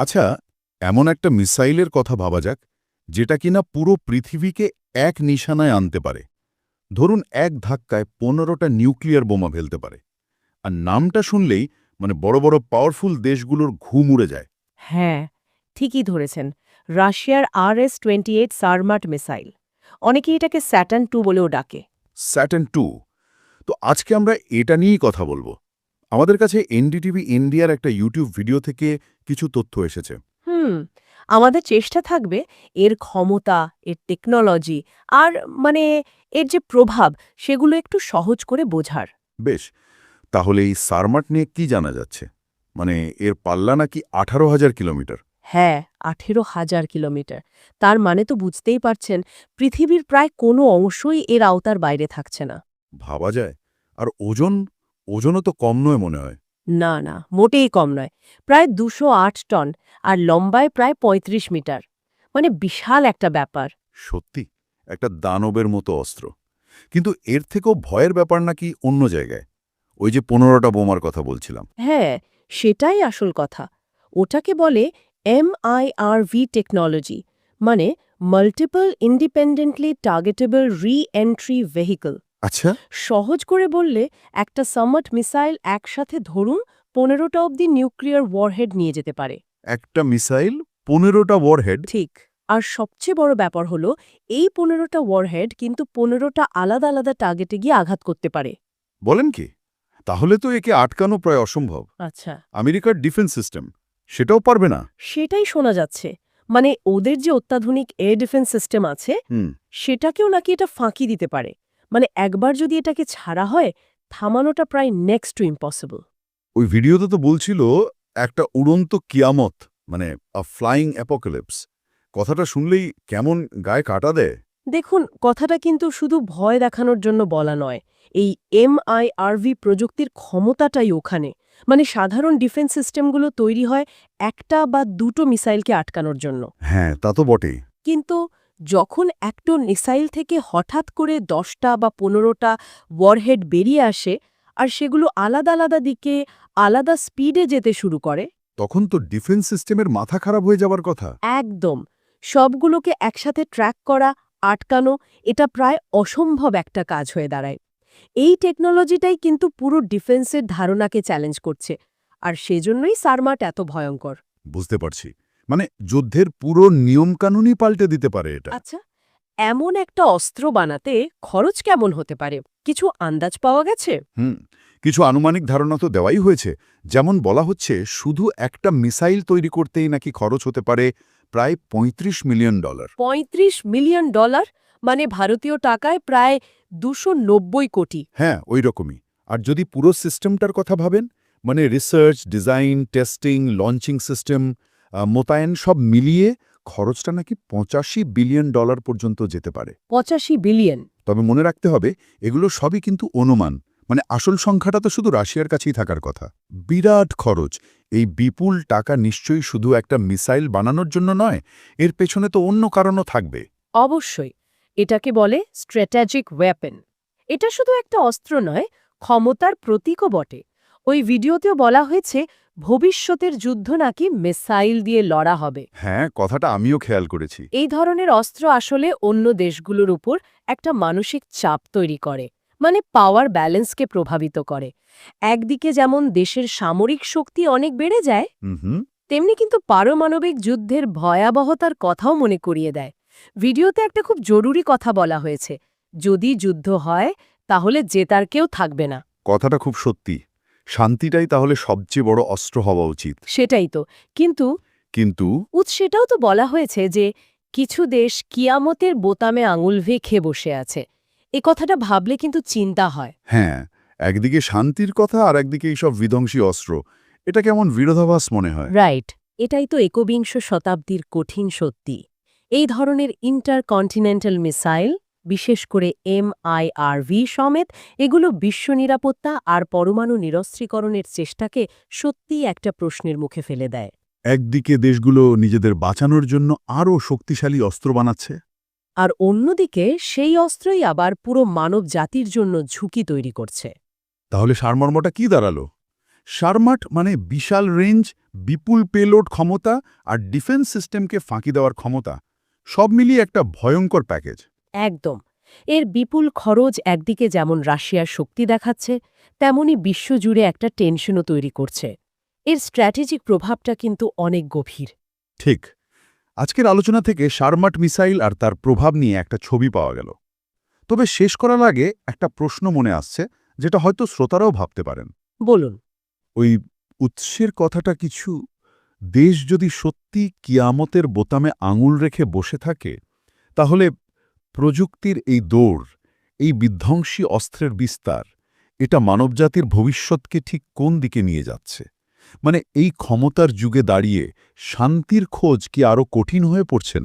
আচ্ছা এমন একটা মিসাইলের কথা ভাবা যাক যেটা কিনা পুরো পৃথিবীকে এক নিশানায় আনতে পারে। ধরুন এক ধাক্কায় পনেরোটা নিউক্লিয়ার বোমা ফেলতে পারে। আর নামটা শুনলেই মানে বড় বড় পাওয়ারফুল দেশগুলোর ঘুম উড়ে যায়। হ্যাঁ ঠিকই ধরেছেন। রাশিয়ার R S twenty eight Sarmat missile. অনেকেই এটাকে স্যাটার্ন টু বলেও ডাকে। Satan two. তো আজকে আমরা এটা নিয়েই কথা বলব। আমাদের কাছে এনডিটিভি ইন্ডিয়ার একটা ইউটিউব ভিডিও থেকে কিছু তথ্য এসেছে। হুম আমাদের চেষ্টা থাকবে এর ক্ষমতা এর টেকনোলজি আর মানে এর যে প্রভাব সেগুলো একটু সহজ করে বোঝার। বেশ তাহলে এই সারমাট নিয়ে কি জানা যাচ্ছে? মানে এর পাল্লা নাকি আঠারো হাজার কিলোমিটার? হ্যাঁ আঠেরো হাজার কিলোমিটার। তার মানে তো বুঝতেই পারছেন পৃথিবীর প্রায় কোনো অংশই এর আওতার বাইরে থাকছে না। ভাবা যায়। আর ওজন ওজনও তো কম নয় মনে হয়। না না মোটেই কম নয়। প্রায় দুশো আট টন আর লম্বায় প্রায় ৩৫ মিটার। মানে বিশাল একটা ব্যাপার। সত্যি একটা দানবের মতো অস্ত্র। কিন্তু এর থেকেও ভয়ের ব্যাপার নাকি অন্য জায়গায়? ওই যে পনেরোটা বোমার কথা বলছিলাম। হ্যাঁ সেটাই আসল কথা। ওটাকে বলে এম এমআইআরভি টেকনোলজি মানে multiple independently targetable reentry vehicle আচ্ছা। সহজ করে বললে একটা সামট মিসাইল একসাথে ধরুন পনেরোটা অবধি নিউক্লিয়ার ওয়ারহেড নিয়ে যেতে পারে। একটা মিসাইল পনেরোটা ওয়ারহেড ঠিক। আর সবচেয়ে বড় ব্যাপার হলো এই পনেরোটা ওয়ারহেড কিন্তু পনেরোটা আলাদা আলাদা টার্গেটে গিয়ে আঘাত করতে পারে। বলেন কি? তাহলে তো একে আটকানো প্রায় অসম্ভব। আচ্ছা। আমেরিকার ডিফেন্স সিস্টেম সেটাও পারবে না? সেটাই শোনা যাচ্ছে। মানে ওদের যে অত্যাধুনিক এয়ার ডিফেন্স সিস্টেম আছে সেটাকেও নাকি এটা ফাঁকি দিতে পারে। মানে একবার যদি এটাকে ছাড়া হয় থামানোটা প্রায় নেক্সট টু ইম্পসিবল ওই ভিডিওতে তো বলছিল একটা উড়ন্ত কিয়ামত মানে আ ফ্লাইং অ্যাপোক্যালিপস কথাটা শুনলেই কেমন গায়ে কাটা দেয়? দেখুন কথাটা কিন্তু শুধু ভয় দেখানোর জন্য বলা নয়। এই এমআইআরভি প্রযুক্তির ক্ষমতাটাই ওখানে। মানে সাধারণ ডিফেন্স সিস্টেমগুলো তৈরি হয় একটা বা দুটো মিসাইলকে আটকানোর জন্য। হ্যাঁ তা তো বটেই। কিন্তু যখন একটা মিসাইল থেকে হঠাৎ করে দশটা বা পনেরোটা ওয়ারহেড বেরিয়ে আসে আর সেগুলো আলাদা আলাদা দিকে আলাদা স্পিডে যেতে শুরু করে। তখন তো ডিফেন্স সিস্টেমের মাথা খারাপ হয়ে যাবার কথা। একদম। সবগুলোকে একসাথে ট্র্যাক করা আটকানো এটা প্রায় অসম্ভব একটা কাজ হয়ে দাঁড়ায়। এই টেকনোলজিটাই কিন্তু পুরো ডিফেন্সের ধারণাকে চ্যালেঞ্জ করছে আর সেজন্যই সারমাট এত ভয়ঙ্কর। বুঝতে পারছি। মানে যুদ্ধের পুরো নিয়মকানুনই পাল্টে দিতে পারে এটা। আচ্ছা এমন একটা অস্ত্র বানাতে খরচ কেমন হতে পারে? কিছু আন্দাজ পাওয়া গেছে? হুম কিছু আনুমানিক ধারণা তো দেওয়াই হয়েছে। যেমন বলা হচ্ছে শুধু একটা মিসাইল তৈরি করতেই নাকি খরচ হতে পারে প্রায় ৩৫ মিলিয়ন ডলার। ৩৫ million dollar? মানে ভারতীয় টাকায় প্রায় দুশো কোটি। হ্যাঁ ওই রকমই। আর যদি পুরো সিস্টেমটার কথা ভাবেন মানে research design testing launching system মোতায়েন সব মিলিয়ে খরচটা নাকি পঁচাশি বিলিয়ন ডলার পর্যন্ত যেতে পারে। পঁচাশি বিলিয়ন? তবে মনে রাখতে হবে এগুলো সবই কিন্তু অনুমান। মানে আসল সংখ্যাটা তো শুধু রাশিয়ার কাছেই থাকার কথা। বিরাট খরচ। এই বিপুল টাকা নিশ্চয়ই শুধু একটা মিসাইল বানানোর জন্য নয় এর পেছনে তো অন্য কারণও থাকবে। অবশ্যই। এটাকে বলে স্ট্র্যাটেজিক ওয়েপেন। এটা শুধু একটা অস্ত্র নয় ক্ষমতার প্রতীকও বটে। ওই ভিডিওতেও বলা হয়েছে ভবিষ্যতের যুদ্ধ নাকি মিসাইল দিয়ে লড়া হবে? হ্যাঁ কথাটা আমিও খেয়াল করেছি। এই ধরনের অস্ত্র আসলে অন্য দেশগুলোর উপর একটা মানসিক চাপ তৈরি করে মানে পাওয়ার ব্যালেন্সকে প্রভাবিত করে। একদিকে যেমন দেশের সামরিক শক্তি অনেক বেড়ে যায় তেমনি কিন্তু পারমাণবিক যুদ্ধের ভয়াবহতার কথাও মনে করিয়ে দেয়। ভিডিওতে একটা খুব জরুরি কথা বলা হয়েছে যদি যুদ্ধ হয় তাহলে জেতার কেউ থাকবে না। কথাটা খুব সত্যি। শান্তিটাই তাহলে সবচেয়ে বড় অস্ত্র হওয়া উচিত। সেটাই তো। কিন্তু কিন্তু উৎসেটাও তো বলা হয়েছে যে কিছু দেশ কিয়ামতের বোতামে আঙুল ভেখে বসে আছে। এ কথাটা ভাবলে কিন্তু চিন্তা হয়। হ্যাঁ একদিকে শান্তির কথা আর একদিকে এইসব বিধ্বংসী অস্ত্র। এটা কেমন বিরোধাভাস মনে হয়? রাইট এটাই তো একবিংশ শতাব্দীর কঠিন সত্যি। এই ধরনের ইন্টারকন্টিনেন্টাল মিসাইল বিশেষ করে এমআইআরভি সমেত এগুলো বিশ্ব নিরাপত্তা আর পরমাণু নিরস্ত্রীকরণের চেষ্টাকে সত্যিই একটা প্রশ্নের মুখে ফেলে দেয়। একদিকে দেশগুলো নিজেদের বাঁচানোর জন্য আরও শক্তিশালী অস্ত্র বানাচ্ছে। আর অন্যদিকে সেই অস্ত্রই আবার পুরো মানব জাতির জন্য ঝুঁকি তৈরি করছে। তাহলে সারমর্মটা কি দাঁড়াল? শারমাট মানে বিশাল রেঞ্জ বিপুল পেলোড ক্ষমতা আর ডিফেন্স সিস্টেমকে ফাঁকি দেওয়ার ক্ষমতা। সব মিলিয়ে একটা ভয়ঙ্কর প্যাকেজ। একদম। এর বিপুল খরচ একদিকে যেমন রাশিয়ার শক্তি দেখাচ্ছে তেমনি বিশ্বজুড়ে একটা টেনশনও তৈরি করছে। এর স্ট্র্যাটেজিক প্রভাবটা কিন্তু অনেক গভীর। ঠিক। আজকের আলোচনা থেকে শারমাট মিসাইল আর তার প্রভাব নিয়ে একটা ছবি পাওয়া গেল। তবে শেষ করার আগে একটা প্রশ্ন মনে আসছে যেটা হয়তো শ্রোতারাও ভাবতে পারেন। বলুন। ওই উৎসের কথাটা কিছু দেশ যদি সত্যি কিয়ামতের বোতামে আঙুল রেখে বসে থাকে তাহলে প্রযুক্তির এই দৌড়, এই বিধ্বংসী অস্ত্রের বিস্তার, এটা মানবজাতির ভবিষ্যৎকে ঠিক কোন দিকে নিয়ে যাচ্ছে? মানে এই ক্ষমতার যুগে দাঁড়িয়ে শান্তির খোঁজ কি আরও কঠিন হয়ে পড়ছে?